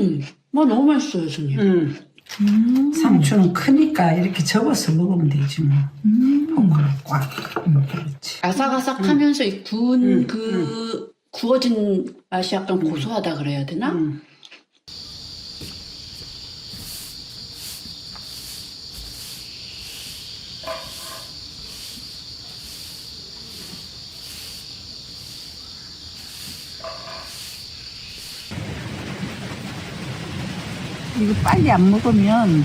음, 뭐 너무 맛있어요, 손님. 음. 음. 상추는 크니까 이렇게 접어서 먹으면 되지 뭐. 음. 꽉. 음, 그렇지. 아삭아삭하면서 이 구운 음, 그 구워진 맛이 약간 고소하다 그래야 되나? 음. 이거 빨리 안 먹으면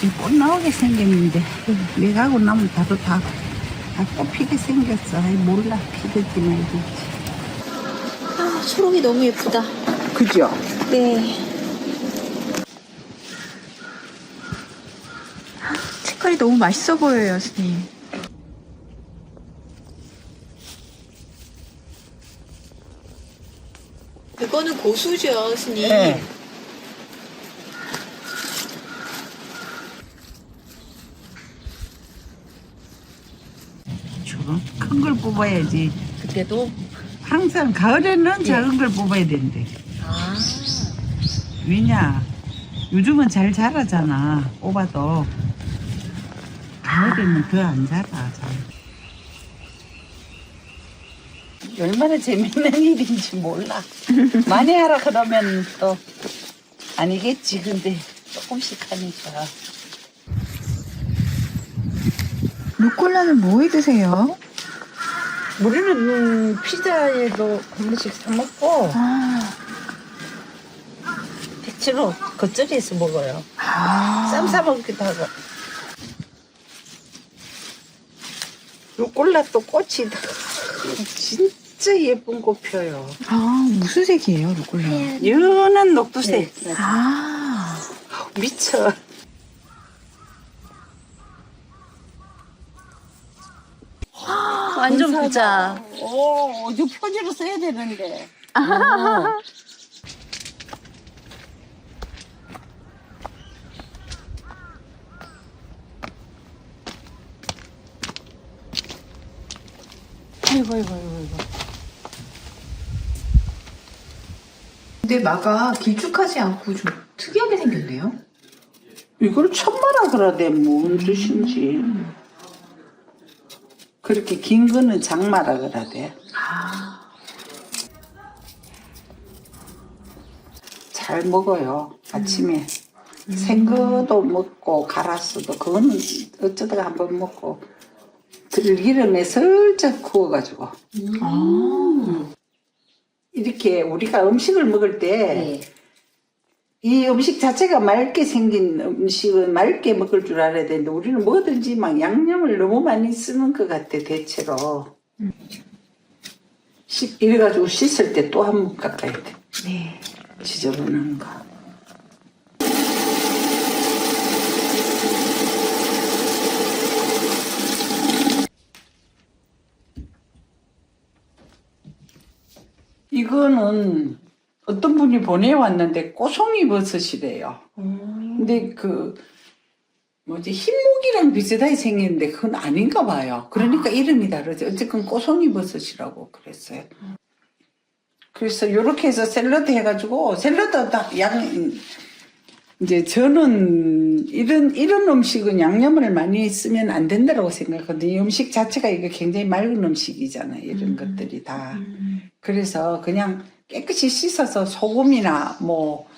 지금 꽃 나오게 생겼는데 내가 하고 나면 다도 다, 다 꽃 피게 생겼어. 아이, 몰라 피든지 말든지. 아, 초록이 너무 예쁘다. 그죠? 네. 색깔이 너무 맛있어 보여요, 스님. 이거는 고수죠, 스님. 네. 주로 큰 걸 뽑아야지. 그때도 항상 가을에는 작은 걸 뽑아야 된대. 아, 왜냐? 요즘은 잘 자라잖아. 뽑아도. 가을에는 더 안 자라. 잘. 얼마나 재밌는 일인지 몰라. 많이 하라 그러면 또 아니겠지. 근데 조금씩 하니까. 루꼴라는 뭐해 드세요? 우리는 피자에도 한 번씩 사 먹고 아, 대체로 겉절이에서 먹어요. 아. 쌈싸 먹기도 하고. 루꼴라 또 꽃이 진짜 예쁜 꽃 펴요. 아, 무슨 색이에요, 루꼴라? 연한 녹두색. 아, 미쳐. 부자. 오, 이거 표지로 써야 되는데. 아이고, 아이고, 아이고, 아이고. 근데 마가 길쭉하지 않고 좀 특이하게 생겼네요. 이걸 천마라 그러대, 뭔 뜻인지. 그렇게 긴 거는 장마라 그러대. 잘 먹어요, 아침에. 생거도 먹고, 갈았어도, 그거는 어쩌다가 한번 먹고, 들기름에 슬쩍 구워가지고. 이렇게 우리가 음식을 먹을 때, 이 음식 자체가 맑게 생긴 음식은 맑게 먹을 줄 알아야 되는데 우리는 뭐든지 막 양념을 너무 많이 쓰는 것 같아 대체로. 씻, 이래가지고 씻을 때 또 한 번 깎아야 돼. 네. 지저분한 거. 이거는 어떤 분이 보내왔는데 꼬송이 버섯이래요. 근데 그 뭐지 흰목이랑 비슷하게 생겼는데 그건 아닌가 봐요. 그러니까 이름이 다르지. 어쨌건 꼬송이 버섯이라고 그랬어요. 그래서 이렇게 해서 샐러드 해가지고 샐러드 딱양 이제 저는 이런 이런 음식은 양념을 많이 쓰면 안 된다고 생각하거든요. 이 음식 자체가 이거 굉장히 맑은 음식이잖아요. 이런 것들이 다. 그래서 그냥 깨끗이 씻어서 소금이나 뭐,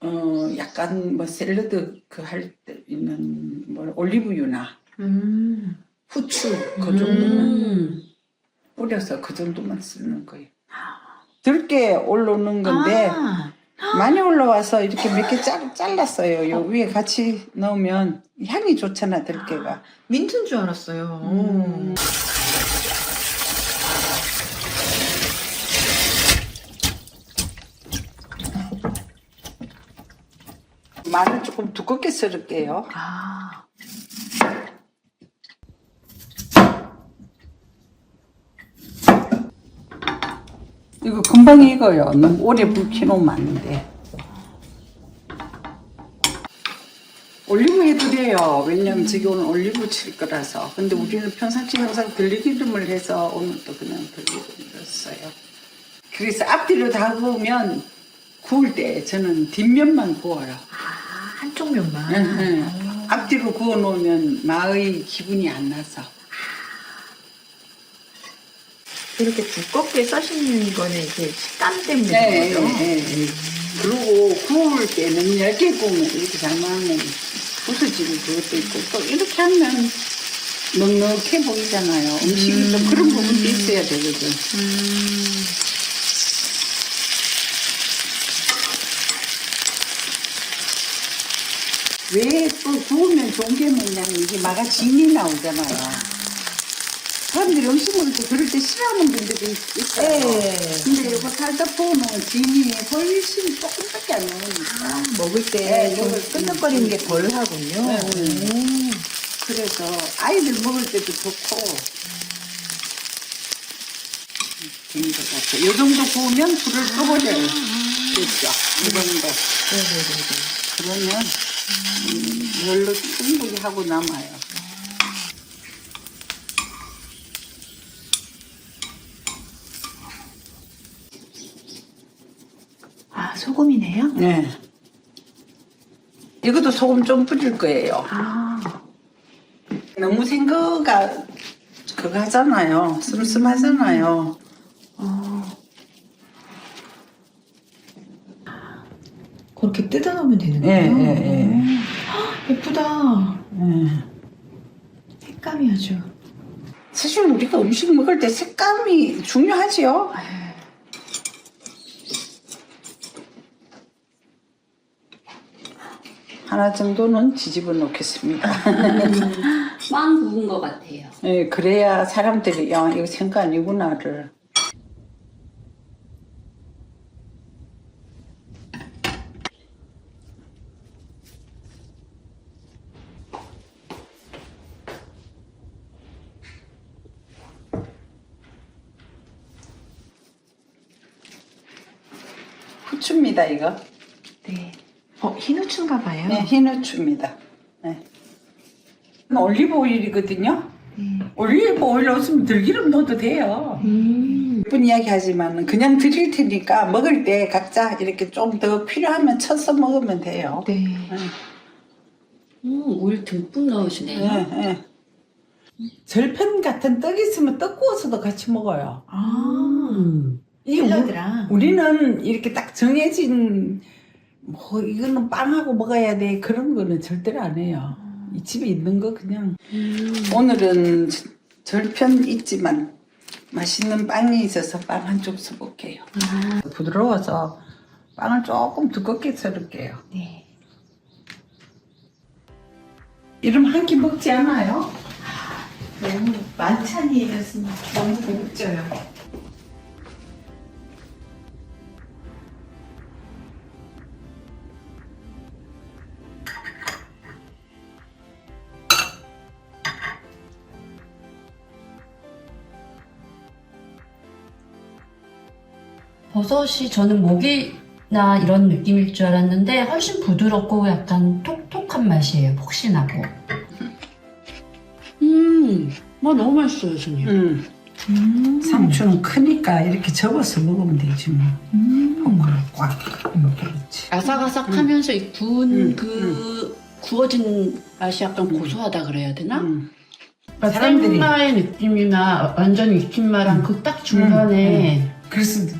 어, 약간 뭐 샐러드 그 할 때 있는 뭐 올리브유나 음. 후추 그 정도만 음. 뿌려서 그 정도만 쓰는 거예요. 들게 올라오는 건데 아, 많이 올라와서 이렇게 몇 개 잘랐어요. 요 위에 같이 넣으면 향이 좋잖아 들깨가. 민트인 줄 알았어요. 음. 마늘 조금 두껍게 썰을게요. 아. 이거 금방 익어요. 너무 오래 불켜놓으면 안 돼. 올리브 해드려요. 왜냐면 저기 오늘 올리브 칠 거라서. 근데 우리는 평상시 항상 들기름을 해서 오늘 또 그냥 들기름 넣었어요. 그래서 앞뒤로 다 구우면 구울 때 저는 뒷면만 구워요. 아, 한쪽 면만. 응, 응. 앞뒤로 구워 놓으면 마의 기분이 안 나서. 이렇게 두껍게 써시는 거는 이게 식감 때문에 네, 그런 거죠? 네, 네. 그리고 구울 때는 얇게 구우면 이렇게 잘못하면 부서지고 그것도 있고 또 이렇게 하면 넉넉해 보이잖아요. 음식이 또 그런 부분도 있어야 되거든. 왜 또 구우면 좋은 게 뭐냐면 이게 마가 진이 나오잖아요. 사람들이 음식 먹을 때 그럴 때 싫어하는 분들이 있어요. 네. 근데 이거 살짝 구우면 진이 훨씬 조금밖에 안 나오니까. 먹을 네, 때좀 먹을 때. 끈적거리는 게 덜 하군요. 네, 음. 그래서 아이들 먹을 때도 좋고 된것 같아요. 이 정도 구우면 불을 꺼버려요. 됐죠? 이 정도. 네네네. 그러면 음, 별로 충분히 하고 남아요. 아, 소금이네요? 네. 이것도 소금 좀 뿌릴 거예요. 아, 너무 생거가 그거 하잖아요. 슴슴하잖아요. 그렇게 뜯어놓으면 되는 예, 거예요? 예, 예. 음. 헉, 예쁘다. 네. 색감이 아주. 사실 우리가 음식 먹을 때 색감이 중요하지요. 하나 정도는 뒤집어 놓겠습니다. 빵 구운 것 같아요. 예, 그래야 사람들이 야 이거 생각 아니구나를. 후추입니다 이거. 네. 어, 흰 후추인가 봐요. 네, 흰 후추입니다. 네. 올리브 오일이거든요. 네. 올리브 오일 없으면 들기름 넣어도 돼요. 음. 예쁜 이야기 하지만 그냥 드릴 테니까 먹을 때 각자 이렇게 좀 더 필요하면 쳐서 먹으면 돼요. 네. 음, 오일 듬뿍 넣으시네요. 네, 네. 절편 같은 떡 있으면 떡 구워서도 같이 먹어요. 아, 음. 이게. 우, 우리는 이렇게 딱 정해진 뭐 이거는 빵하고 먹어야 돼 그런 거는 절대로 안 해요. 이 집에 있는 거 그냥 음. 오늘은 저- 절편 있지만 맛있는 빵이 있어서 빵 한쪽 써볼게요. 부드러워서 빵을 조금 두껍게 썰을게요. 네. 이름 한 끼 먹지 않아요? 너무 만찬이 됐으면 너무 고급져요. 버섯이 저는 모기나 이런 느낌일 줄 알았는데 훨씬 부드럽고 약간 톡톡한 맛이에요. 폭신하고. 음, 와 너무 맛있어요, 선생님. 응. 음. 상추는 크니까 이렇게 접어서 먹으면 되지 뭐. 음. 콩을 꽉. 음, 그렇지. 아삭아삭하면서 이 구운 음, 그 구워진 맛이 약간 고소하다 그래야 되나? 응. 사람들이 생마의 느낌이나 완전 익힌 마랑 그 딱 중간에 그래서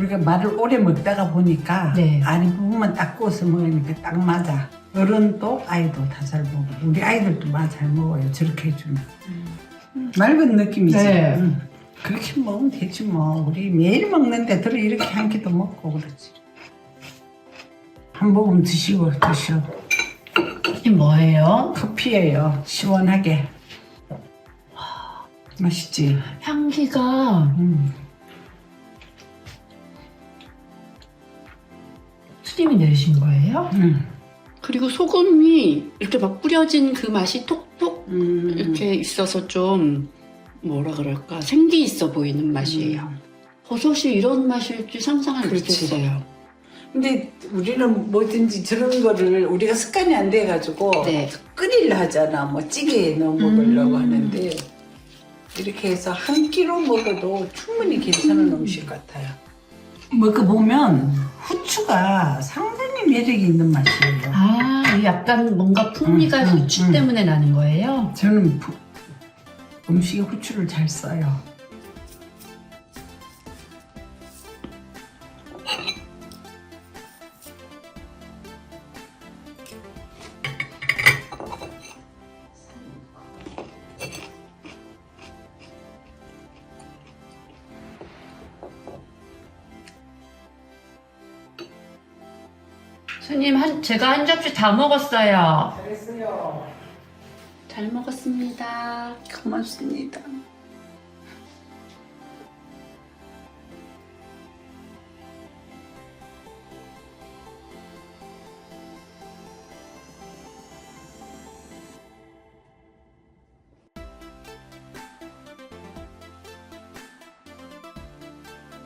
우리가 말을 오래 먹다가 보니까 네. 아니 부분만 딱 구워서 먹으니까 딱 맞아. 어른도 아이도 다 잘 먹어. 우리 아이들도 맛잘 먹어요. 저렇게 해주면. 맑은 느낌이지. 네. 응. 그렇게 먹으면 되지 뭐. 우리 매일 먹는데 들어 이렇게 한 끼도 먹고 그렇지. 한 모금 드시고 드셔. 이게 뭐예요? 커피예요. 시원하게. 맛있지. 향기가 음. 스님이 내신 거예요? 음. 그리고 소금이 이렇게 막 뿌려진 그 맛이 톡톡 음. 이렇게 있어서 좀 뭐라 그럴까 생기 있어 보이는 맛이에요. 버섯이 이런 맛일 줄 상상을 그렇지. 못했어요. 근데 우리는 뭐든지 저런 거를 우리가 습관이 안 돼가지고 네. 끓이려 하잖아. 뭐 찌개에 넣어 먹으려고 음. 하는데 이렇게 해서 한 끼로 먹어도 충분히 괜찮은 음식 같아요. 먹어보면 후추가 상당히 매력이 있는 맛이에요. 아, 이 약간 뭔가 풍미가 음, 음, 후추 음. 때문에 나는 거예요? 저는 부- 음식에 후추를 잘 써요. 손님, 한, 제가 한 접시 다 먹었어요. 잘했어요. 잘 먹었습니다. 고맙습니다.